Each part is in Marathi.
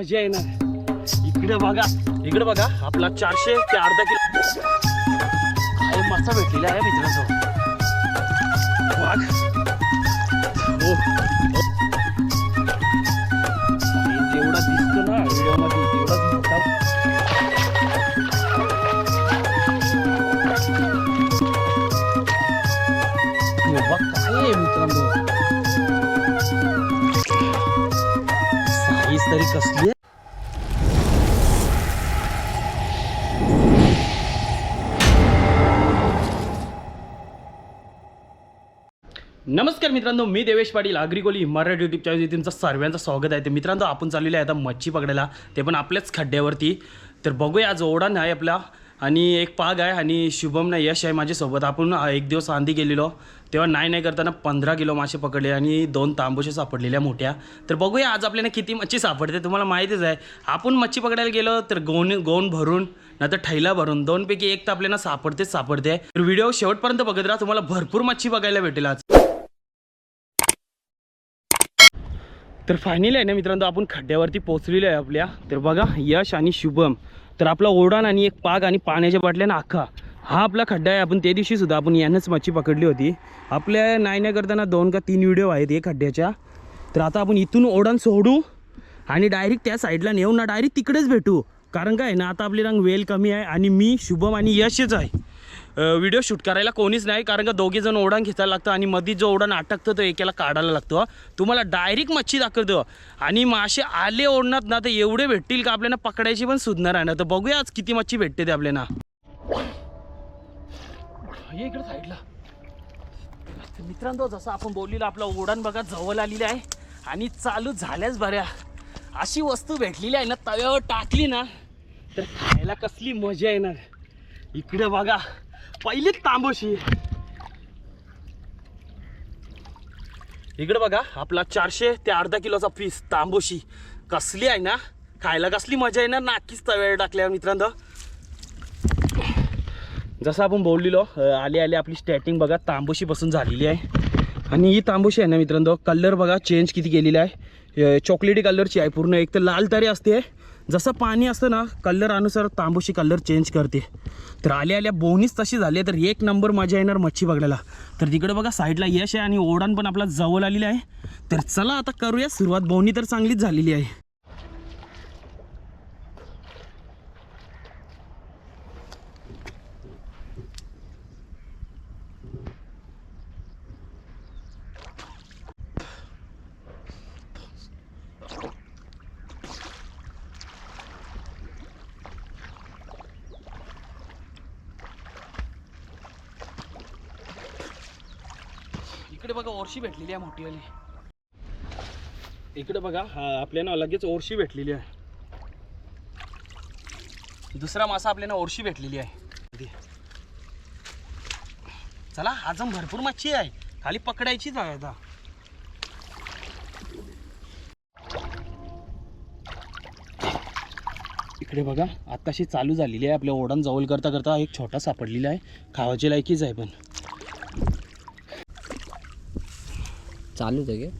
मजा येणार. इकडे बघा इकडे बघा आपला चारशे ते अर्धा किलो. काय मासा भेटलेला आहे मित्रांनो. वाघ हो, हो. जेवढा दिसतो ना व्हिडिओमध्ये साईज कसली आहे? नमस्कार मित्रांनो मी देवेश पाटील आग्रिकोली मराठी युट्यूब चॅनल तुमचं सर्वांचं स्वागत आहे. तर मित्रांनो आपण चाललेलं आहे आता मच्छी पकडायला. ते पण आपल्याच खड्ड्यावरती. तर बघूया आज ओढा नाही आपला. आणि एक पाग आहे आणि शुभम ना यश आहे माझ्यासोबत. आपण एक दिवस आंधी गेलेलो. तेव्हा नाही नाही करताना पंधरा किलो मासे पकडले आणि दोन तांबूशे सापडलेल्या मोठ्या. तर बघूया आज आपल्याला किती मच्छी सापडते तुम्हाला माहितीच आहे. आपण मच्छी पकडायला गेलो तर गोण गोण भरून नाही तर ठैला भरून दोनपैकी एक तर आपल्याला सापडतेच सापडते. तर व्हिडिओ शेवटपर्यंत बघत राहा तुम्हाला भरपूर मच्छी बघायला भेटेल आज. तर फायनली आहे ना मित्रांनो आपण खड्ड्यावरती पोचलेलो आहे आपल्या. तर बघा यश आणि शुभम. तर आपला ओढाण आणि एक पाग आणि पाण्याच्या बाटल्या ना हा आपला खड्डा आहे. आपण त्या दिवशी सुद्धा आपण यानंच मच्छी पकडली होती. आपल्या नाही नाही करताना दोन का तीन व्हिडिओ आहेत एक खड्ड्याच्या. तर आता आपण इथून ओढण सोडू आणि डायरेक्ट त्या साईडला नेऊ ना डायरेक्ट तिकडेच भेटू. कारण काय ना आता आपली रंग वेल कमी आहे आणि मी शुभम आणि यशच आहे. व्हिडिओ शूट करायला कोणीच नाही कारण का दोघे जण ओढण घेतायला लागतं आणि मध्ये जो ओढण अटकतं तो एकाला काढायला लागतो. तुम्हाला डायरेक्ट मच्छी दाखवतो. आणि मासे आले ओढणार ना तर एवढे भेटतील का आपल्याला पकडायची पण सुधणार आहे ना. तर बघूया आज किती मच्छी भेटते ते आपल्याला. ये इकडे साईडला. मित्रांनो जसं आपण बोललेलं आपलं ओढण बघा जवळ आलेली आहे. आणि चालू झाल्याच बऱ्या. अशी वस्तू भेटलेली आहे ना तव्यावर टाकली ना तर खायला कसली मजा येणार. इकडे बघा पहिलीच तांबोशी इकडे बघा आपला चारशे ते अर्धा किलोचा पीस तांबोशी. कसली आहे ना खायला कसली मजा येणार नक्कीच तव्यावर टाकल्यावर मित्रांनो. जसं आपण बोललेलो आली आले आले आपली स्टॅटिंग बघा तांबोशीपासून झालेली आहे. आणि ही तांबोशी आहे ना मित्रांनो कलर बघा चेंज किती केलेला आहे. चॉकलेटी कलरची आहे पूर्ण एक तर लाल तरी असते. जसं पाणी असतं ना कलर अनुसार तांबोशी कलर चेंज करते. तर आल्या आल्या बोनीच तशी झाली तर एक नंबर मजा येणार मच्छी बघायला. तर तिकडे बघा साईडला यश आहे आणि ओढण पण आपला जवळ आलेला आहे. तर चला आता करूया सुरुवात. बोनी तर चांगलीच झालेली आहे. इकडे बघा ओरशी भेटलेली आहे मोठीवाली इकडे बघा हा आपल्याला लगेच ओरशी भेटलेली आहे. दुसरा मासा आपल्याला ओरशी भेटलेली आहे. चला अजून भरपूर मच्छी आहे. खाली पकडायचीच आहे आता. इकडे बघा आत्ताशी चालू झालेली आहे आपल्या ओढण जवळ करता करता एक छोटा सापडलेला आहे. खावाची लायकीच आहे पण. चालूच आहे का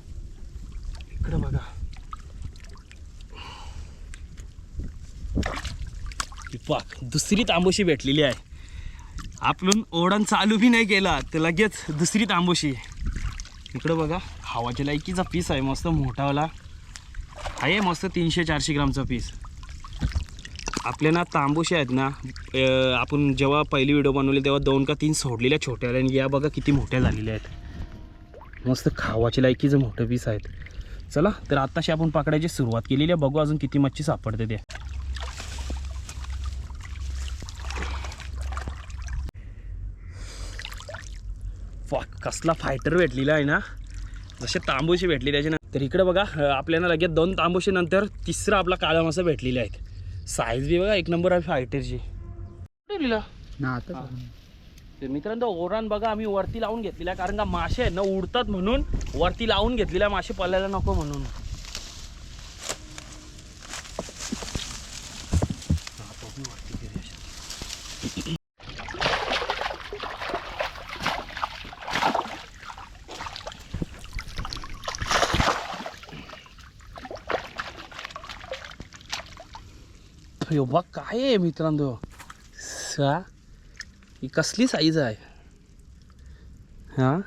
इकडे बघा. पाक दुसरी तांबोशी भेटलेली आहे. आपण ओढण चालू बी नाही केला तर लगेच दुसरी तांबोशी इकडं बघा हवाच्या लायकीचा पीस आहे मस्त मोठावाला. आहे मस्त तीनशे चारशे ग्रामचा पीस आपल्या ना तांबोशी आहेत ना आपण जेव्हा पहिली व्हिडिओ बनवली तेव्हा दोन का तीन सोडलेल्या छोट्या आणि या बघा किती मोठ्या झालेल्या आहेत. मस्त खावाची लायकीचं मोठं पीस आहेत. चला तर आत्ताशी आपण पकडायची सुरुवात केलेली आहे. बघू अजून किती मच्छी सापडते ते. वा कसला फायटर भेटलेला आहे ना. जसे तांबूशी भेटली त्याच्या तर इकडे बघा आपल्याला लगेच दोन तांबूशी नंतर तिसरा आपला काळा मासा भेटलेला आहेत साईज बी बघा एक नंबर आहे फायटरची ना आता तर मित्रांनो ओरान बघा आम्ही वरती लावून घेतलेला कारण का मासे न उडतात म्हणून वरती लावून घेतलेल्या मासे पळायला नको म्हणून. बघ काय आहे मित्रांनो? सा ही कसली साईज आहे हां?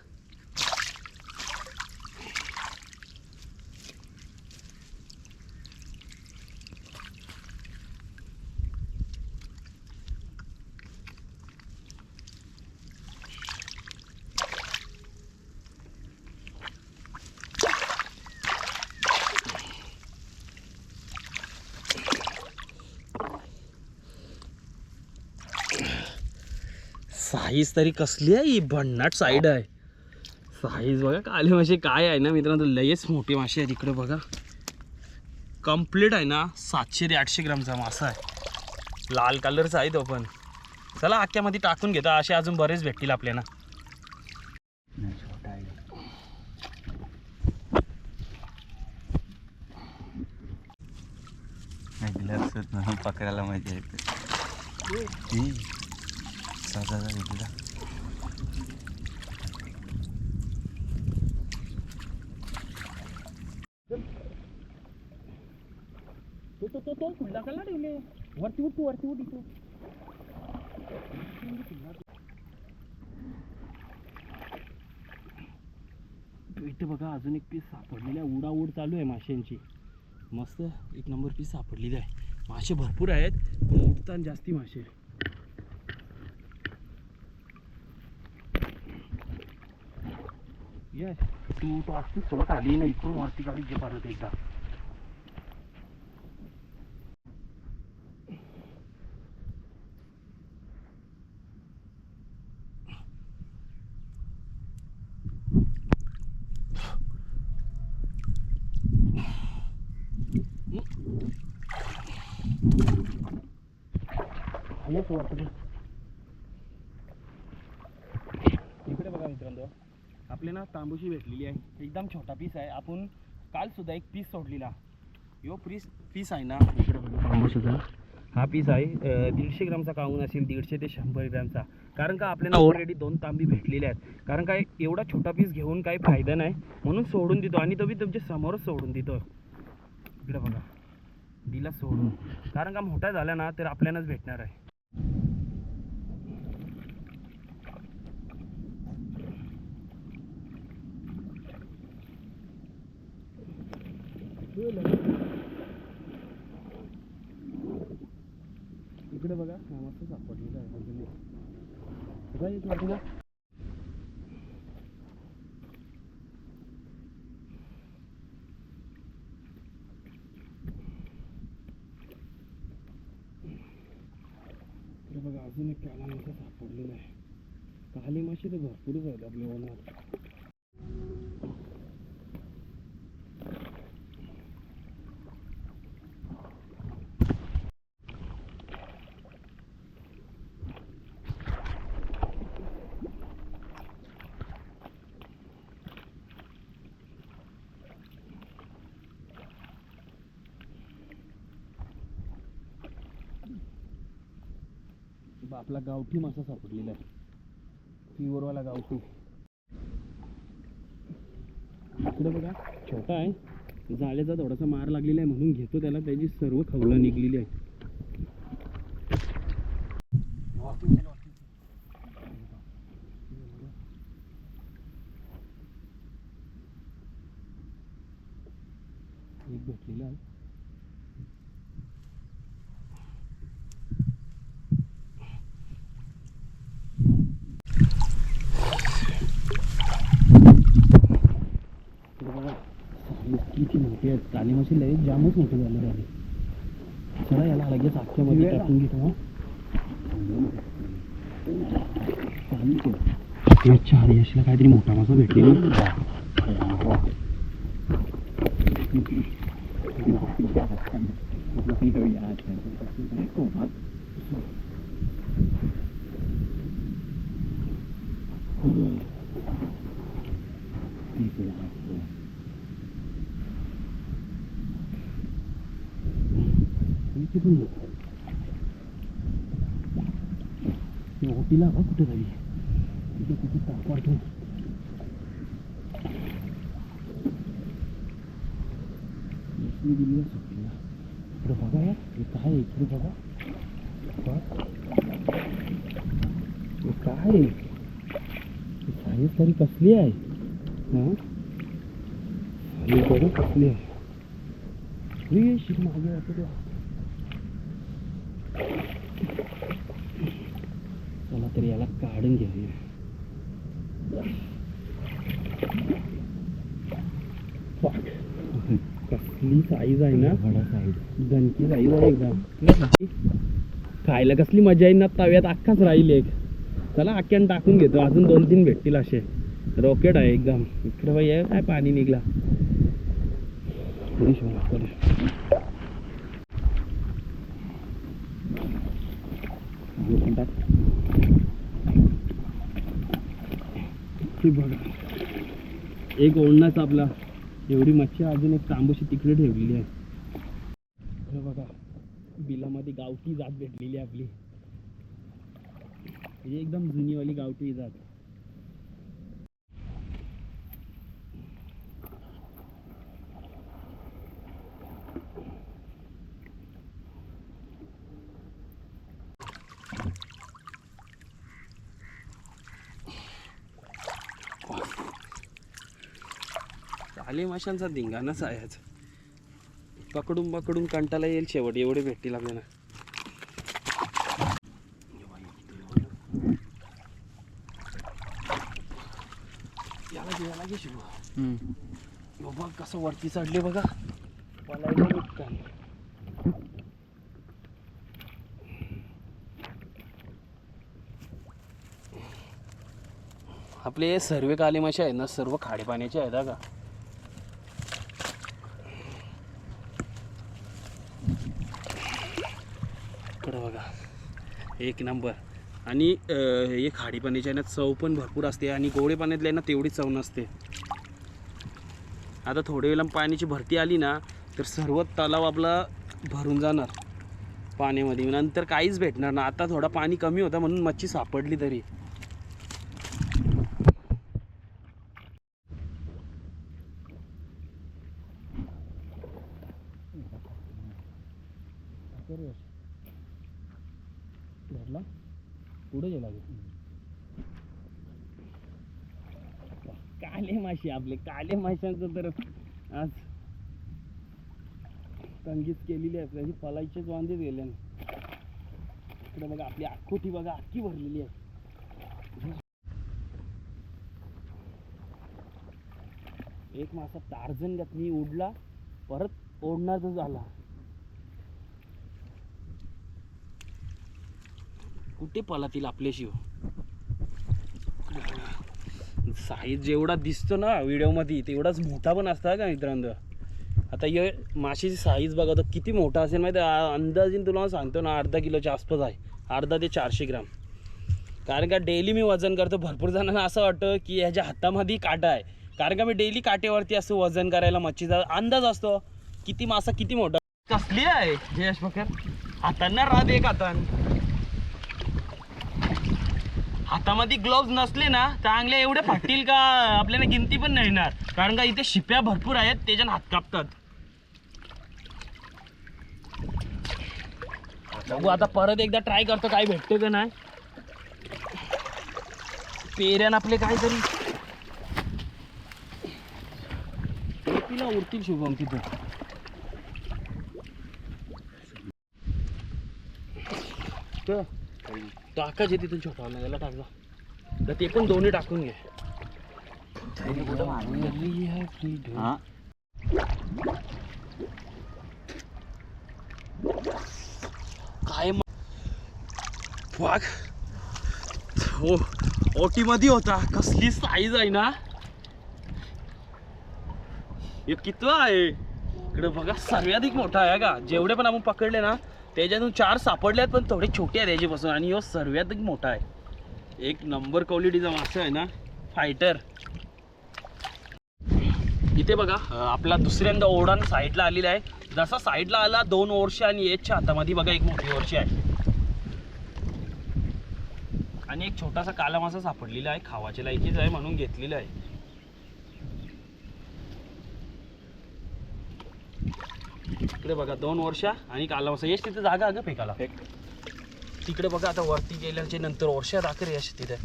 साईज तरी कसली आहे? ही भन्नाट साईड आहे. साईज बघा काले मासे काय आहे ना मित्रांनो लयच मोठी मासे आहे इकडे बघा. कंप्लीट आहे ना सातशे ते आठशे ग्रामचा मासा आहे. लाल कलरचा आहे तो पण. चला आख्यामध्ये टाकून घेता. असे अजून बरेच भेटतील आपल्याला. पकडायला मजा येते ही. साधा भेटला तो तो तो तो खुल्ला कल्ला ठेवले वरती उठ तू वरती उठ इथं इथं बघा अजून एक पीस सापडलेली आहे. उडाउड चालू आहे माशांची. मस्त एक नंबर पीस सापडलेली आहे. मासे भरपूर आहेत पण उडताना जास्ती मासे येस तू तो असतीच सोबत आली ना इकडून वरती गाडी जे परत एकदा हेच वाटतं इकडे बघा मित्रांनो आपल्याला ना तांबूशी भेटलेली आहे. एकदम छोटा पीस आहे. आपण काल सुद्धा एक पीस सोडलेला. यो पीस पीस आहे ना. इकडे तांबूशीचा हा पीस आहे. दीडशे ग्रामचा काऊन असेल? दीडशे ते शंभर ग्रामचा. कारण का आपल्याला ऑलरेडी दोन तांबी भेटलेले आहेत. कारण काय एवढा छोटा पीस घेऊन काही फायदा नाही. म्हणून सोडून देतो. आणि तो बी तुमच्या समोरच सोडून देतो. इकडं बघा. दिला सोडून. कारण का मोठा झाला ना तर आपल्यालाच भेटणार आहे. इकडे बघा. हा मस्त सापडलेला आहे म्हणजे अजून बघा एक वाटलं बघा अजून एक काला मासा सापडलेला आहे. काली माशी तर भरपूरच आहेत आपल्या वनात. आपला गावठी मासा सापडलेला आहे. प्युअरवाला गावठी इकडे बघा छोटा आहे. जाळ्याचा थोडासा मार लागलेला आहे म्हणून घेतो त्याला. त्याची सर्व खवलं निघलेली आहे एक भेटलेला आहे इकडे बघा साईज किती काली मासे लगेच जामच मोठे झाले झाले चला याला लगेच अख्ख्यामध्ये टाकून घेतो हा. चार यशला काहीतरी मोठा मासा भेटलेला इथे पण नाही. हे ओटीला बघ कुठे झाली तिथे कुठे तापाडतो दिली सुट्टीला इकडे बघा यार हे काय आहे? इकडे बघा हे काय आहे? तरी कसली आहे हां तरी कसली आहे हे शिक मागे चला तरी याला काढून घेऊया कसली साईज आहे ना. गणकी साईज आहे एकदम खायला कसली मजा येईल ना तव्यात? अख्खाच राहील एक. चला अख्यान टाकून घेतो. अजून दोन तीन भेटतील असे. रॉकेट आहे एकदम. इकडे बाई आहे काय पाणी निघला? बघा. एक ओढणाच आपला. एवढी मच्छी अजून एक तांबूशी तिकडे ठेवलेली आहे. बघा बिलामध्ये गावठी जात भेटलेली आहे आपली. ही एकदम जुनीवाली गावठी जात. चाले माशांचा धिंगाणाच आहे आज पकडून पकडून कंटाला येईल शेवट एवढे भेटतील आपल्याला याला शिव. कसं वरती चढले बघा. इतकं आपले सर्व काले मासे आहेत ना सर्व खाडे पाण्याचे आहेत का इकडं बघा एक नंबर. आणि हे खाडी पाण्याच्या आहे ना चव पण भरपूर असते आणि गोडे पाण्यातले आहे ना तेवढी चव नसते. आता थोड्या वेळा पाण्याची भरती आली ना तर सर्व तलाव आपला भरून जाणार पाण्यामध्ये. नंतर काहीच भेटणार ना. आता थोडा पाणी कमी होता म्हणून मच्छी सापडली तरी. पुढे गेला काले माशी आपले काले माशांचं तर आज तंगीच केलेली आहे. त्याची पलायचेच वांदेच गेले इकडे बघा आपली आखोटी बघा अख्खी भरलेली आहे. एक मासा टार्झन घातली उडला परत ओढणार झाला. कुठे पलातील आपले साईज जेवढा दिसतो ना व्हिडिओमध्ये तेवढाच मोठा पण असता का मित्रांनो? आता हे माशीची साईज बघा तर किती मोठा असेल माहिती अंदाजीन तुला सांगतो ना अर्धा किलोच्या आसपास आहे. अर्धा ते चारशे ग्राम. कारण का डेली मी वजन करतो भरपूर जणांना असं वाटतं की ह्याच्या हातामध्ये काटा आहे. कारण का मी डेली काटेवरती असं वजन करायला मच्छीचा अंदाज असतो. किती मासा किती मोठा? कसली आहे? जयेश बकर हातांना राहते एक हातान हातामध्ये ग्लोव्ह नसले ना चांगले एवढे फाटतील का? आपल्याला गिनती पण नाही येणार. कारण का इथे शिप्या भरपूर आहेत त्याच्यानं हात कापतात. बघू आता परत एकदा ट्राय करतो काय भेटतो का नाही. पेऱ्यान आपले काहीतरी. तिला उरतील शुभम तिथं. तर. टाकायचे तिथून छोटा. याला टाक जा. तर ते पण दोन्ही टाकून घे. हा. काय वाघ. हो ओटी मध्ये होता. कसली साईज आहे ना? हे किती आहे? इकडे बघा सर्वाधिक मोठा आहे का? जेवढे पण आपण पकडले ना त्याच्यातून चार सापडल्यात पण थोडे छोटे आहेत याच्यापासून. आणि ह्यो सर्वाधिक मोठा आहे. एक नंबर क्वालिटीचा मासा आहे ना? फायटर इथे बघा आपला दुसऱ्यांदा ओढान साईडला आलेला आहे. जसा साईडला आला दोन वर्ष आणि याच्या हातामध्ये बघा एक मोठी वर्षी आहे. आणि एक छोटासा काला मासा सापडलेला आहे खावाच्या लायकीच आहे म्हणून घेतलेला आहे. इकडे बघा दोन वर्ष आणि काला मासा यश तिथे जागा अगं फेकाला फेक. तिकडे बघा आता वरती गेल्याच्यानंतर वर्षा दाखर यश तिथे.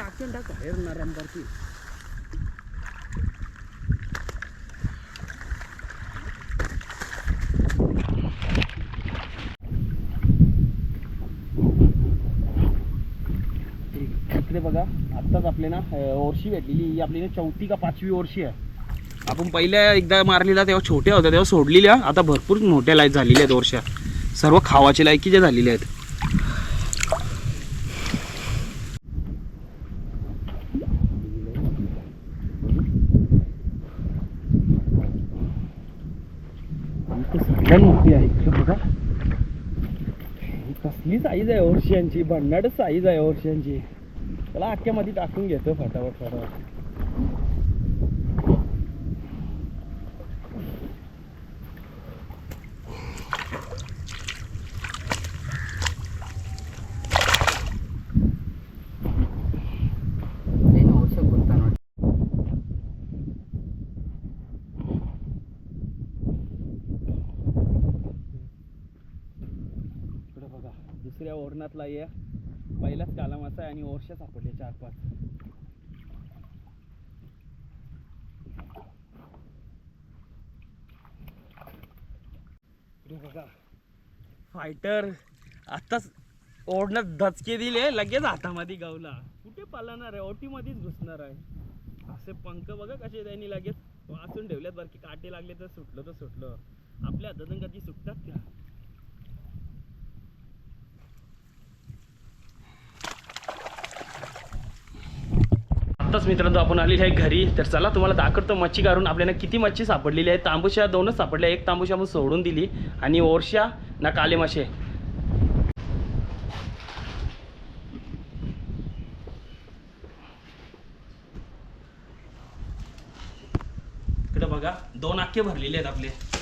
आख्यान टाक बाहेर नरमवरती आत्ताच आपले ना वर्षी भेटलेली. ही आपली ना चौथी का पाचवी वर्षी आहे. आपण पहिल्या एकदा मारलेला तेव्हा छोट्या होत्या तेव्हा सोडलेल्या. आता भरपूर मोठ्या लाईक झालेल्या आहेत वर्षा सर्व खावाच्या लायकीच्या झालेल्या आहेत. मोठी आहे इकडे बघा. कसली साईज आहे वर्षांची भन्नाट साईज आहे वर्षांची त्याला आटक्यामध्ये टाकून घेतो फटाफट फटाफट. दुसऱ्या ओरणातला या. पहिलाच काला मासा आहे आणि वर्ष सापडले चार पाच. बघा. फायटर आताच ओढण्यात धचके दिले लगेच हातामध्ये गावला. कुठे पालणार आहे? ओटीमध्येच घुसणार आहे. असे पंख बघा कसे त्यांनी लगेच वाचून ठेवल्यात बरं की काटे लागले तर सुटलं तर सुटलं. आपल्या हातातून कधी सुटतात का? आताच मित्रांनो आपण आलेले आहे घरी. तर चला तुम्हाला दाखवतो मच्छी काढून आपल्याला किती मच्छी सापडलेली आहे तांबूशा दोनच सापडल्या. एक तांबूशा आपण सोडून दिली. आणि ओरशा ना काले मासे. इकडे बघा दोन आखे भरलेले आहेत आपले.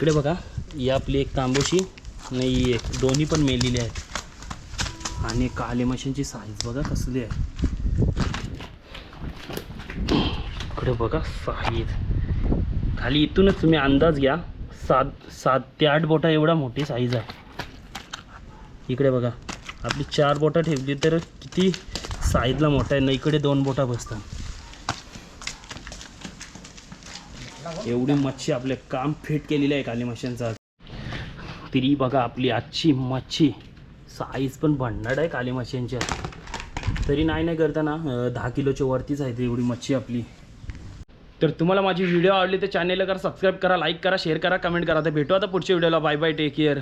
इकडे बघा ही आपली एक तांबूशी आणि ही एक दोन्ही पण मेलेली आहेत. आणि काले मशीनची साईज बघा कसली आहे. इकडे बघा साईज खाली इथूनच तुम्ही अंदाज घ्या सात सात ते आठ बोटा एवढा मोठी साईज आहे. इकडे बघा आपली चार बोटा ठेवली तर किती साईजला मोठा आहे. ना इकडे दोन बोटा बसतात. एवढी मच्छी आपले काम फिट केलेलं आहे काली मच्छ्यांचा तरी बघा आपली आजची मच्छी. साईज पण भन्नाट आहे काली मच्छ्यांच्या तरी नाही नाही करताना दहा किलोच्या वरतीच आहे एवढी मच्छी आपली. तर तुम्हाला माझी व्हिडिओ आवडली तर चॅनेलला करा सबस्क्राईब करा लाईक करा शेअर करा कमेंट करा. तर भेटू आता पुढच्या व्हिडिओला बाय बाय टेक केअर